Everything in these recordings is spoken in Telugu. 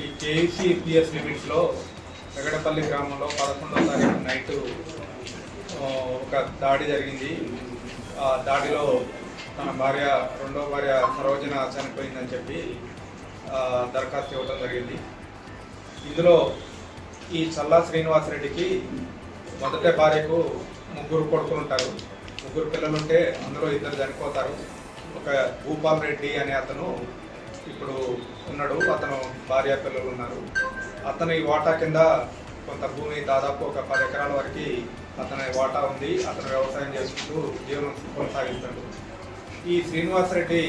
ఈ కేఈసీ పిఎస్ లిమిట్స్లో వెగడపల్లి గ్రామంలో పదకొండవ తారీఖు నైట్ ఒక దాడి జరిగింది. ఆ దాడిలో తన భార్య రెండవ భార్య సరోజన చనిపోయిందని చెప్పి దరఖాస్తు ఇవ్వడం జరిగింది. ఇందులో ఈ చల్లా శ్రీనివాసరెడ్డికి మొదటి భార్యకు ముగ్గురు కొడుకులు ఉంటారు. ముగ్గురు పిల్లలు ఉంటే అందులో ఇద్దరు చనిపోతారు. ఒక భూపాల్ రెడ్డి అనే అతను ఇప్పుడు ఉన్నాడు అతను భార్య పిల్లలు ఉన్నారు. అతని వాటా కింద కొంత భూమి దాదాపు ఒక పది ఎకరాల వరకు అతని వాటా ఉంది. అతను వ్యవసాయం చేసుకుంటూ జీవనం కొనసాగిస్తాడు. ఈ శ్రీనివాసరెడ్డి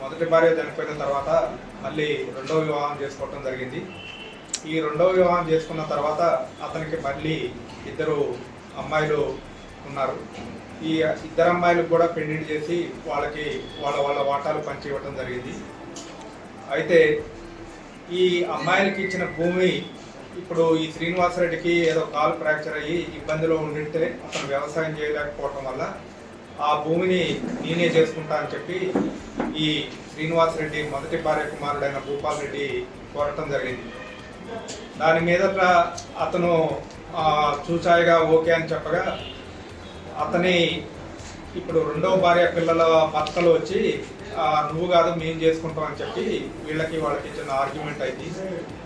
మొదటి భార్య చనిపోయిన తర్వాత మళ్ళీ రెండవ వివాహం చేసుకోవటం జరిగింది. ఈ రెండవ వివాహం చేసుకున్న తర్వాత అతనికి మళ్ళీ ఇద్దరు అమ్మాయిలు ఉన్నారు. ఈ ఇద్దరు అమ్మాయిలకు కూడా పెండింటి చేసి వాళ్ళకి వాళ్ళ వాళ్ళ వాటాలు పంచి ఇవ్వటం జరిగింది. అయితే ఈ అమ్మాయిలకి ఇచ్చిన భూమి ఇప్పుడు ఈ శ్రీనివాసరెడ్డికి ఏదో కాలు ఫ్రాక్చర్ అయ్యి ఇబ్బందిలో ఉండింటే అతను వ్యవసాయం చేయలేకపోవటం వల్ల ఆ భూమిని నేనే చేసుకుంటా అని చెప్పి ఈ శ్రీనివాసరెడ్డి మొదటి భార్య కుమారుడైన భూపాల్ రెడ్డి కోరటం జరిగింది. దాని మీద అతను చూచాయిగా ఓకే అని చెప్పగా అతని ఇప్పుడు రెండవ భార్య పిల్లల భర్తలు వచ్చి నువ్వు కాదు మేము చేసుకుంటాం అని చెప్పి వీళ్ళకి వాళ్ళకి చిన్న ఆర్గ్యుమెంట్ అయింది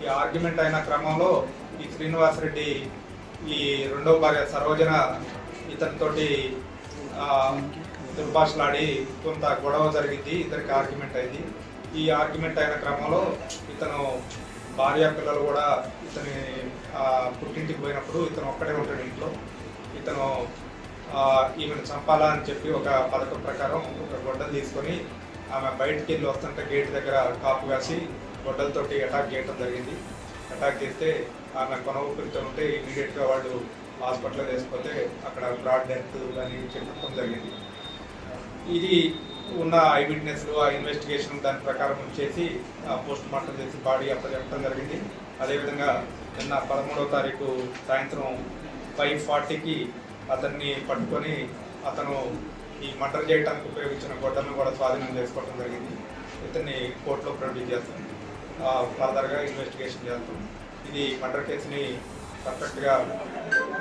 ఈ ఆర్గ్యుమెంట్ అయిన క్రమంలో ఈ శ్రీనివాస్ రెడ్డి ఈ రెండవ భార్య సరోజన ఇతనితోటి దుర్భాషలాడి కొంత గొడవ జరిగింది. ఇతనికి ఆర్గ్యుమెంట్ అయింది. ఈ ఆర్గ్యుమెంట్ అయిన క్రమంలో ఇతను భార్య పిల్లలు కూడా ఇతని పుట్టింటికి పోయినప్పుడు ఇతను ఒక్కడే ఉంటాడు ఇంట్లో. ఇతను ఈమెను చంపాలా అని చెప్పి ఒక పథకం ప్రకారం ఒక గొడ్డలు తీసుకొని ఆమె బయటికి వెళ్ళి వస్తుంటే గేట్ దగ్గర కాపు కాసి గొడ్డలతోటి అటాక్ చేయడం జరిగింది. అటాక్ చేస్తే ఆమె కొన ఊపిరితో ఉంటే ఇమీడియట్గా వాళ్ళు హాస్పిటల్లో వేసిపోతే అక్కడ బ్రాడ్ డెత్ అని చెప్పడం జరిగింది. ఇది ఉన్న ఐ విట్నెస్లు ఆ ఇన్వెస్టిగేషన్ దాని ప్రకారం చేసి పోస్ట్ మార్టం చేసి బాడీ అప్పచెప్పడం జరిగింది. అదేవిధంగా నిన్న పదమూడవ తారీఖు సాయంత్రం ఫైవ్ ఫార్టీకి అతన్ని పట్టుకొని అతను ఈ మటర్ చేయడానికి ఉపయోగించిన గొడ్డలను కూడా స్వాధీనం చేసుకోవడం జరిగింది. ఇతన్ని కోర్టులో ప్రొడ్యూస్ చేస్తాం. ఫర్దర్గా ఇన్వెస్టిగేషన్ చేస్తాం. ఇది మటర్ కేసుని పర్ఫెక్ట్గా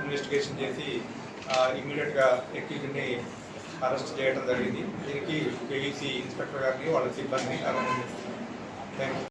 ఇన్వెస్టిగేషన్ చేసి ఇమ్మీడియట్గా ఎక్యూజ్ని అరెస్ట్ చేయడం జరిగింది. దీనికి కేఈసీ ఇన్స్పెక్టర్ గారిని వాళ్ళ సిబ్బందిని అభినందిస్తున్నాను థ్యాంక్ యూ